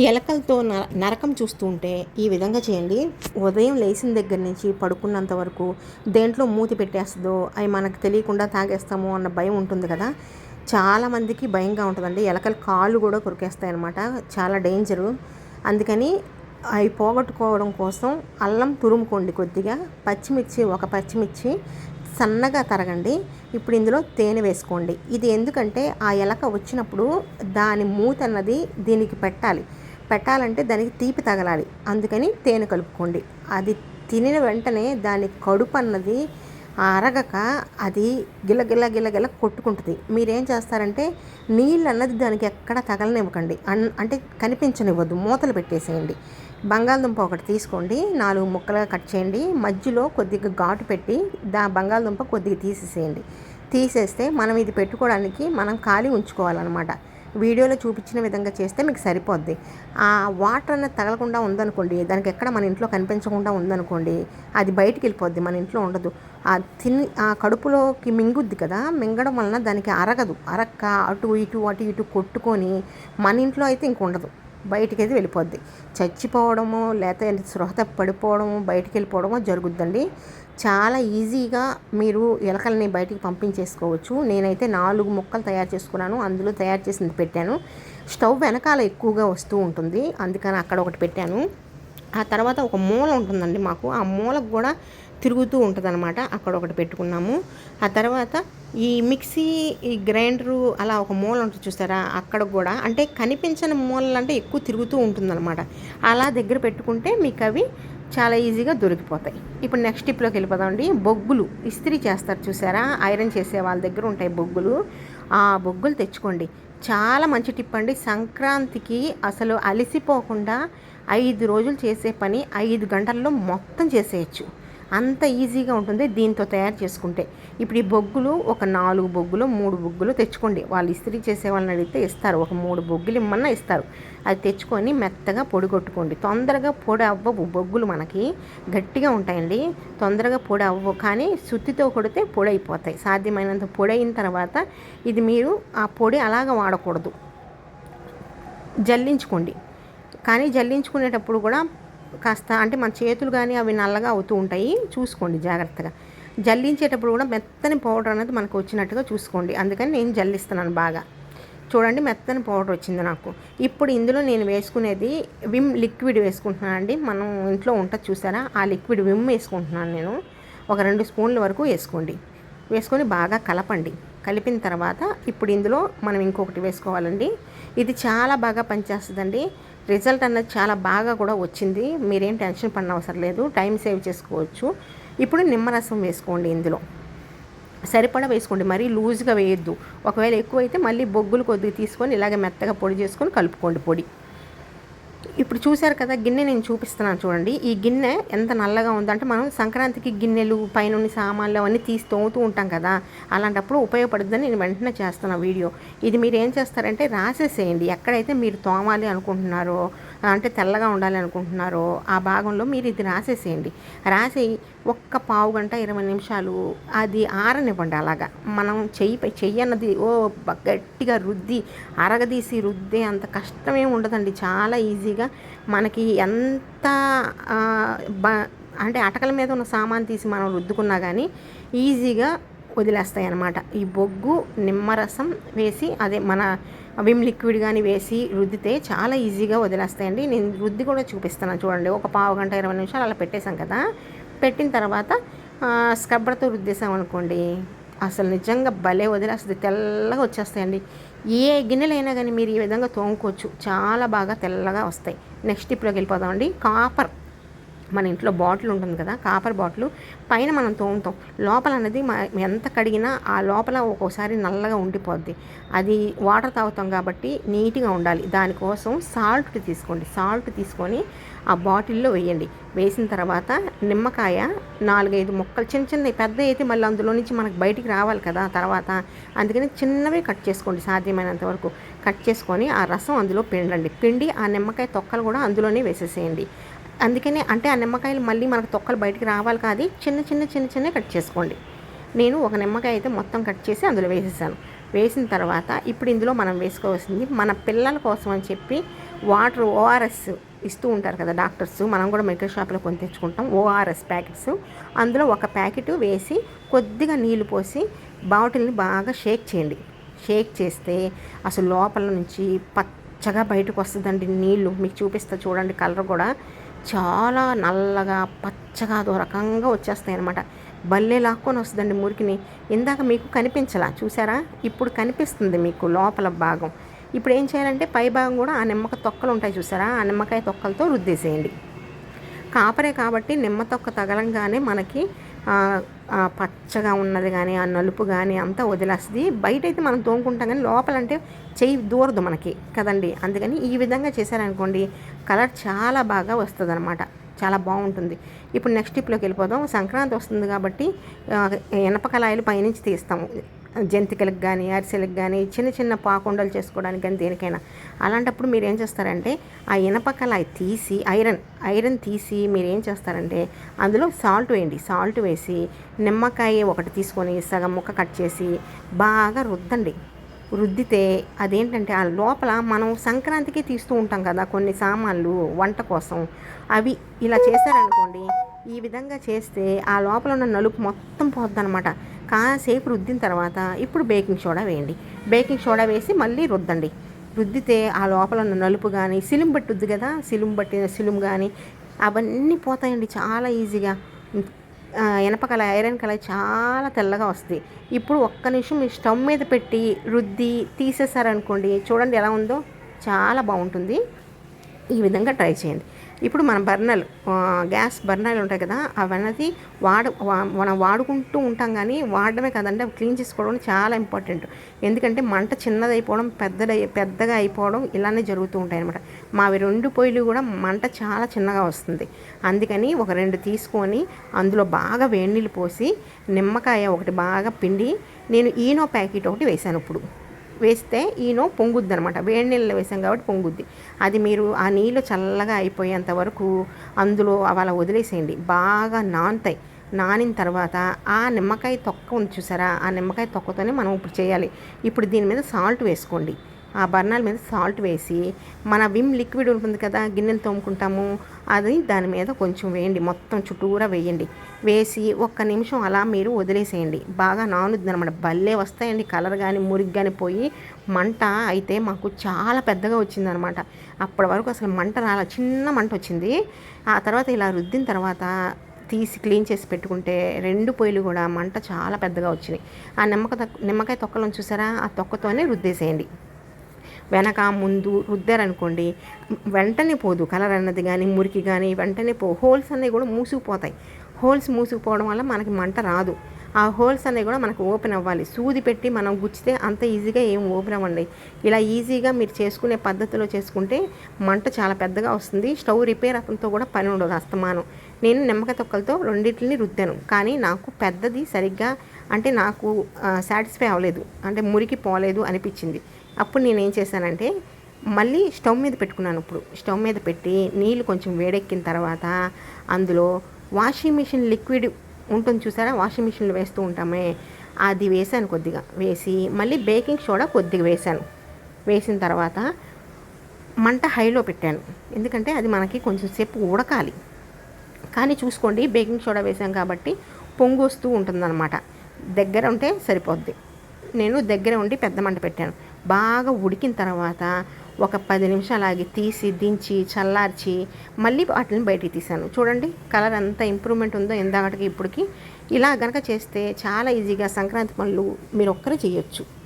ఎలకలతో నరకం చూస్తుంటే ఈ విధంగా చేయండి. ఉదయం లేచిన దగ్గర నుంచి పడుకున్నంత వరకు దేంట్లో మూతి పెట్టేస్తుందో అవి మనకు తెలియకుండా తాగేస్తామో అన్న భయం ఉంటుంది కదా. చాలామందికి భయంగా ఉంటుందండి. ఎలకలు కాళ్ళు కూడా కొరికేస్తాయి అనమాట చాలా డేంజరు. అందుకని అవి పోగొట్టుకోవడం కోసం అల్లం తురుముకోండి కొద్దిగా. పచ్చిమిర్చి ఒక పచ్చిమిర్చి సన్నగా తరగండి. ఇప్పుడు ఇందులో తేనె వేసుకోండి. ఇది ఎందుకంటే ఆ ఎలక వచ్చినప్పుడు దాని మూత అన్నది దీనికి పెట్టాలి. పెట్టాలంటే దానికి తీపి తగలాలి. అందుకని తేనె కలుపుకోండి. అది తినిన వెంటనే దాని కడుపు అన్నది అరగక అది గిలగిల గిలగిల కొట్టుకుంటుంది. మీరేం చేస్తారంటే నీళ్ళు అన్నది దానికి ఎక్కడ తగలనివ్వకండి. అన్ అంటే కనిపించనివ్వద్దు మూతలు పెట్టేసేయండి. బంగాళదుంప ఒకటి తీసుకోండి. నాలుగు ముక్కలుగా కట్ చేయండి. మధ్యలో కొద్దిగా ఘాటు పెట్టి దా బంగాళదుంప కొద్దిగా తీసేసేయండి. తీసేస్తే మనం ఇది పెట్టుకోవడానికి మనం ఖాళీ ఉంచుకోవాలన్నమాట. వీడియోలో చూపించిన విధంగా చేస్తే మీకు సరిపోద్ది. ఆ వాటర్ అనేది తగలకుండా ఉందనుకోండి దానికి ఎక్కడ మన ఇంట్లో కనిపించకుండా ఉందనుకోండి అది బయటికి వెళ్ళిపోద్ది మన ఇంట్లో ఉండదు. ఆ తిని ఆ కడుపులోకి మింగుద్ది కదా మింగడం వలన దానికి అరగదు. అరక్క అటు ఇటు అటు ఇటు కొట్టుకొని మన ఇంట్లో అయితే ఇంక ఉండదు. బయటికి అయితే వెళ్ళిపోద్ది. చచ్చిపోవడము లేకపోతే స్పృహత పడిపోవడము బయటికి వెళ్ళిపోవడము జరుగుద్దండి. చాలా ఈజీగా మీరు ఎలకల్ని బయటికి పంపించేసుకోవచ్చు. నేనైతే నాలుగు ముక్కలు తయారు చేసుకున్నాను. అందులో తయారు చేసింది పెట్టాను. స్టవ్ వెనకాల ఎక్కువగా వస్తూ ఉంటుంది. అందుకని అక్కడ ఒకటి పెట్టాను. ఆ తర్వాత ఒక మూల ఉంటుందండి మాకు. ఆ మూలకు కూడా తిరుగుతూ ఉంటుందన్నమాట. అక్కడ ఒకటి పెట్టుకున్నాము. ఆ తర్వాత ఈ మిక్సీ ఈ గ్రైండరు అలా ఒక మూల ఉంటుంది చూస్తారా అక్కడ కూడా అంటే కనిపించని మూలలు అంటే ఎక్కువ తిరుగుతూ ఉంటుందన్నమాట. అలా దగ్గర పెట్టుకుంటే మీకు అవి చాలా ఈజీగా దొరికిపోతాయి. ఇప్పుడు నెక్స్ట్ టిప్లోకి వెళ్ళిపోదామండి. బొగ్గులు. ఇస్త్రీ చేస్తారు చూసారా? ఐరన్ చేసే వాళ్ళ దగ్గర ఉంటాయి బొగ్గులు. ఆ బొగ్గులు తెచ్చుకోండి. చాలా మంచి టిప్ అండి. సంక్రాంతికి అసలు అలసిపోకుండా ఐదు రోజులు చేసే పని ఐదు గంటల్లో మొత్తం చేసేయచ్చు. అంత ఈజీగా ఉంటుంది దీంతో తయారు చేసుకుంటే. ఇప్పుడు ఈ బొగ్గులు ఒక నాలుగు బొగ్గులు మూడు బొగ్గులు తెచ్చుకోండి. వాళ్ళు ఇస్త్రీ చేసే వాళ్ళని అడిగితే ఇస్తారు. ఒక మూడు బొగ్గులు ఇమ్మన్నా ఇస్తారు. అది తెచ్చుకొని మెత్తగా పొడి కొట్టుకోండి తొందరగా పొడి అవ్వవు. బొగ్గులు మనకి గట్టిగా ఉంటాయండి. తొందరగా పొడి అవ్వవు. కానీ సుత్తితో కొడితే పొడి అయిపోతాయి. సాధ్యమైనంత పొడి అయిన తర్వాత ఇది మీరు ఆ పొడి అలాగ వాడకూడదు. జల్లించుకోండి. కానీ జల్లించుకునేటప్పుడు కూడా కాస్త అంటే మన చేతులు కానీ అవి నల్లగా అవుతూ ఉంటాయి. చూసుకోండి జాగ్రత్తగా. జల్లించేటప్పుడు కూడా మెత్తని పౌడర్ అనేది మనకు వచ్చినట్టుగా చూసుకోండి. అందుకని నేను జల్లిస్తున్నాను బాగా. చూడండి మెత్తని పౌడర్ వచ్చింది నాకు. ఇప్పుడు ఇందులో నేను వేసుకునేది విమ్ లిక్విడ్ వేసుకుంటున్నాను అండి. మనం ఇంట్లో ఉంటుంది చూసారా? ఆ లిక్విడ్ విమ్ వేసుకుంటున్నాను నేను. ఒక రెండు స్పూన్ల వరకు వేసుకోండి. వేసుకొని బాగా కలపండి. కలిపిన తర్వాత ఇప్పుడు ఇందులో మనం ఇంకొకటి వేసుకోవాలండి. ఇది చాలా బాగా పనిచేస్తుందండి. రిజల్ట్ అన్నది చాలా బాగా కూడా వచ్చింది. మీరేం టెన్షన్ పడిన అవసరం లేదు. టైం సేవ్ చేసుకోవచ్చు. ఇప్పుడు నిమ్మరసం వేసుకోండి ఇందులో. సరిపడా వేసుకోండి. మరీ లూజ్గా వేయద్దు. ఒకవేళ ఎక్కువైతే మళ్ళీ బొగ్గులు కొద్దిగా తీసుకొని ఇలాగ మెత్తగా పొడి చేసుకొని కలుపుకోండి పొడి. ఇప్పుడు చూశారు కదా గిన్నె నేను చూపిస్తున్నాను చూడండి. ఈ గిన్నె ఎంత నల్లగా ఉందంటే మనం సంక్రాంతికి గిన్నెలు పైన సామాన్లు అవన్నీ తీసి తోముతూ ఉంటాం కదా అలాంటప్పుడు ఉపయోగపడుతుందని నేను వెంటనే చేస్తున్నా వీడియో. ఇది మీరు ఏం చేస్తారంటే రాసేసేయండి. ఎక్కడైతే మీరు తోమాలి అనుకుంటున్నారో అంటే తెల్లగా ఉండాలి అనుకుంటున్నారో ఆ భాగంలో మీరు ఇది రాసేసేయండి. రాసి ఒక్క పావు గంట ఇరవై నిమిషాలు అది ఆరనివ్వండి అలాగా. మనం చెయ్యి చెయ్యి అన్నది ఓ గట్టిగా రుద్ది అరగదీసి రుద్దే అంత కష్టమే ఉండదండి. చాలా ఈజీగా మనకి ఎంత అంటే అటకల మీద ఉన్న సామాన్ తీసి మనం రుద్దుకున్నా కానీ ఈజీగా వదిలేస్తాయి అన్నమాట ఈ బొగ్గు నిమ్మరసం వేసి అదే మన విమ్ లిక్విడ్ కానీ వేసి రుద్దితే చాలా ఈజీగా వదిలేస్తాయండి. నేను రుద్ది కూడా చూపిస్తాను చూడండి. ఒక పావు గంట ఇరవై నిమిషాలు అలా పెట్టేశాం కదా. పెట్టిన తర్వాత స్క్రబ్బర్తో రుద్దేశాం అనుకోండి. అసలు నిజంగా భలే వదిలేస్తుంది. తెల్లగా వచ్చేస్తాయండి. ఏ గిన్నెలైనా కానీ మీరు ఈ విధంగా తోముకోవచ్చు. చాలా బాగా తెల్లగా వస్తాయి. నెక్స్ట్ ఇప్పుడు వెళ్ళిపోదామండి. కాపర్. మన ఇంట్లో బాటిల్ ఉంటుంది కదా కాపర్ బాటిల్ పైన మనం తోముతాం. లోపల అనేది ఎంత కడిగినా ఆ లోపల ఒక్కోసారి నల్లగా ఉండిపోద్ది. అది వాటర్ తాగుతాం కాబట్టి నీట్గా ఉండాలి. దానికోసం సాల్ట్ తీసుకోండి. సాల్ట్ తీసుకొని ఆ బాటిల్లో వేయండి. వేసిన తర్వాత నిమ్మకాయ నాలుగైదు ముక్కలు చిన్న చిన్న పెద్ద అయితే మళ్ళీ అందులో నుంచి మనకు బయటికి రావాలి కదా తర్వాత అందుకని చిన్నవి కట్ చేసుకోండి సాధ్యమైనంత వరకు. కట్ చేసుకొని ఆ రసం అందులో పిండండి. పిండి ఆ నిమ్మకాయ తొక్కలు కూడా అందులోనే వేసేసేయండి. అందుకనే అంటే ఆ నిమ్మకాయలు మళ్ళీ మనకు తొక్కలు బయటికి రావాలి కాదు. చిన్న చిన్న చిన్న చిన్న కట్ చేసుకోండి. నేను ఒక నిమ్మకాయ అయితే మొత్తం కట్ చేసి అందులో వేసేసాను. వేసిన తర్వాత ఇప్పుడు ఇందులో మనం వేసుకోవాల్సింది మన పిల్లల కోసం అని చెప్పి వాటర్ ఓఆర్ఎస్ ఇస్తూ ఉంటారు కదా డాక్టర్స్. మనం కూడా మెడికల్ షాప్లో కొని తెచ్చుకుంటాం. ORS packets. అందులో ఒక ప్యాకెట్ వేసి కొద్దిగా నీళ్ళు పోసి బాటిల్ని బాగా షేక్ చేయండి. షేక్ చేస్తే అసలు లోపల నుంచి పచ్చగా బయటకు వస్తుందండి నీళ్ళు మీకు చూపిస్తా చూడండి కలర్ కూడా. చాలా నల్లగా పచ్చగా అదో రకంగా వచ్చేస్తాయి అనమాట బల్లే లాక్కొని వస్తుందండి మురికిని. ఇందాక మీకు కనిపించలా చూసారా? ఇప్పుడు కనిపిస్తుంది మీకు లోపల భాగం. ఇప్పుడు ఏం చేయాలంటే పై భాగం కూడా ఆ నిమ్మకాయ తొక్కలు ఉంటాయి చూసారా? ఆ నిమ్మకాయ తొక్కలతో రుద్దేసేయండి. కాపరే కాబట్టి నిమ్మ తొక్క తగలంగానే మనకి పచ్చగా ఉన్నది కానీ ఆ నలుపు కానీ అంతా వదిలేస్తుంది. బయట అయితే మనం తోముకుంటాం కానీ లోపలంటే చెయ్యి దూరదు మనకి కదండి. అందుకని ఈ విధంగా చేశారనుకోండి కలర్ చాలా బాగా వస్తుంది అనమాట చాలా బాగుంటుంది. ఇప్పుడు నెక్స్ట్ టిప్లోకి వెళ్ళిపోదాం. సంక్రాంతి వస్తుంది కాబట్టి ఎనపకలాయలు పైనుంచి తీస్తాము. జంతికలకు కానీ అరిసెలకు కానీ చిన్న చిన్న పాకుండలు చేసుకోవడానికి కానీ దేనికైనా. అలాంటప్పుడు మీరు ఏం చేస్తారంటే ఆ ఇనపకలాయి తీసి ఐరన్ ఐరన్ తీసి మీరు ఏం చేస్తారంటే అందులో సాల్ట్ వేయండి. సాల్ట్ వేసి నిమ్మకాయ ఒకటి తీసుకొని సగం ముక్క కట్ చేసి బాగా రుద్దండి. రుద్దితే అదేంటంటే ఆ లోపల మనం సంక్రాంతికి తీస్తూ ఉంటాం కదా కొన్ని సామాన్లు వంట కోసం. అవి ఇలా చేశారనుకోండి ఈ విధంగా చేస్తే ఆ లోపల ఉన్న నలుపు మొత్తం పోద్దనమాట కాసేపు రుద్దిన తర్వాత ఇప్పుడు బేకింగ్ సోడా వేయండి. బేకింగ్ సోడా వేసి మళ్ళీ రుద్దండి. రుద్దితే ఆ లోపల ఉన్న నలుపు కానీ సిలుం పట్టుద్ది కదా సిలుం పట్టిన సిలుం కానీ అవన్నీ పోతాయండి చాలా ఈజీగా. ఎనపకల ఐరన్ కలర్ చాలా తెల్లగా వస్తుంది. ఇప్పుడు ఒక్క నిమిషం మీ స్టవ్ మీద పెట్టి రుద్ది తీసేసారనుకోండి చూడండి ఎలా ఉందో. చాలా బాగుంటుంది. ఈ విధంగా ట్రై చేయండి. ఇప్పుడు మన బర్నర్లు గ్యాస్ బర్నర్లు ఉంటాయి కదా అవన్నది వాడు మనం వాడుకుంటూ ఉంటాం కానీ వాడడమే కదండి అవి క్లీన్ చేసుకోవడం చాలా ఇంపార్టెంట్. ఎందుకంటే మంట చిన్నదైపోవడం పెద్దదై పెద్దగా అయిపోవడం ఇలానే జరుగుతూ ఉంటాయి అనమాట మావి రెండు పొయ్యిలు కూడా మంట చాలా చిన్నగా వస్తుంది. అందుకని ఒక రెండు తీసుకొని అందులో బాగా వేడి నీళ్ళు పోసి నిమ్మకాయ ఒకటి బాగా పిండి నేను ఈనో ప్యాకెట్ ఒకటి వేశాను ఇప్పుడు. వేస్తే ఈనో పొంగుద్ది అనమాట వేడి నీళ్ళలో వేసాం కాబట్టి పొంగుద్ది. అది మీరు ఆ నీళ్ళు చల్లగా అయిపోయేంత వరకు అందులో అలా వదిలేసేయండి. బాగా నానుతాయి. నానిన తర్వాత ఆ నిమ్మకాయ తొక్క ఉంది చూసారా? ఆ నిమ్మకాయ తొక్కతోనే మనం ఇప్పుడు చేయాలి. ఇప్పుడు దీని మీద సాల్ట్ వేసుకోండి. ఆ బర్నాల మీద సాల్ట్ వేసి మన విమ్ లిక్విడ్ ఉంటుంది కదా గిన్నెలు తోముకుంటాము అది దాని మీద కొంచెం వేయండి మొత్తం చుట్టూరా వేయండి. వేసి ఒక్క నిమిషం అలా మీరు వదిలేసేయండి. బాగా నానుద్ది అనమాట భలే వస్తాయండి కలర్ కానీ మురికి కానీ పోయి. మంట అయితే మాకు చాలా పెద్దగా వచ్చిందనమాట. అప్పటి వరకు అసలు మంట రాల చిన్న మంట వచ్చింది. ఆ తర్వాత ఇలా రుద్దిన తర్వాత తీసి క్లీన్ చేసి పెట్టుకుంటే రెండు పొయ్యిలు కూడా మంట చాలా పెద్దగా వచ్చినాయి. ఆ నిమ్మకాయ నిమ్మకాయ తొక్కలను చూసారా? ఆ తొక్కతోనే రుద్దేసేయండి. వెనక ముందు రుద్దారనుకోండి వెంటనే పోదు. కలర్ అన్నది కానీ మురికి కానీ వెంటనే పో హోల్స్ అనేవి కూడా మూసుకుపోతాయి. హోల్స్ మూసుకుపోవడం వల్ల మనకి మంట రాదు. ఆ హోల్స్ అనేవి కూడా మనకు ఓపెన్ అవ్వాలి. సూది పెట్టి మనం గుచ్చితే అంత ఈజీగా ఏం ఓపెన్ అవ్వండి. ఇలా ఈజీగా మీరు చేసుకునే పద్ధతిలో చేసుకుంటే మంట చాలా పెద్దగా వస్తుంది. స్టవ్ రిపేర్ అతనితో కూడా పని ఉండదు అస్తమానం. నేను నిమ్మకాయ తొక్కలతో రెండింటిని రుద్దాను. కానీ నాకు పెద్దది సరిగ్గా అంటే నాకు సాటిస్ఫై అవ్వలేదు. అంటే మురికి పోలేదు అనిపించింది. అప్పుడు నేను ఏం చేశానంటే మళ్ళీ స్టవ్ మీద పెట్టుకున్నాను ఇప్పుడు. స్టవ్ మీద పెట్టి నీళ్ళు కొంచెం వేడెక్కిన తర్వాత అందులో వాషింగ్ మిషన్ లిక్విడ్ ఉంటుంది చూసారా? వాషింగ్ మిషన్లో వేస్తూ ఉంటామే. అది వేసాను కొద్దిగా. వేసి మళ్ళీ బేకింగ్ సోడా కొద్దిగా వేసాను వేసిన తర్వాత మంట హైలో పెట్టాను. ఎందుకంటే అది మనకి కొంచెం సేపు ఉడకాలి. కానీ చూసుకోండి బేకింగ్ సోడా వేసాం కాబట్టి పొంగు వస్తూ ఉంటుందన్నమాట. దగ్గర ఉంటే సరిపోద్ది. నేను దగ్గర ఉండి పెద్ద మంట పెట్టాను. బాగా ఉడికిన తర్వాత ఒక పది నిమిషాలు ఆగి తీసి దించి చల్లార్చి మళ్ళీ వాటిని బయటికి తీసాను చూడండి కలర్ ఎంత ఇంప్రూవ్మెంట్ ఉందో ఎందాకటికి ఇప్పటికి. ఇలా గనక చేస్తే చాలా ఈజీగా సంక్రాంతి పనులు మీరు ఒక్కరే చేయొచ్చు.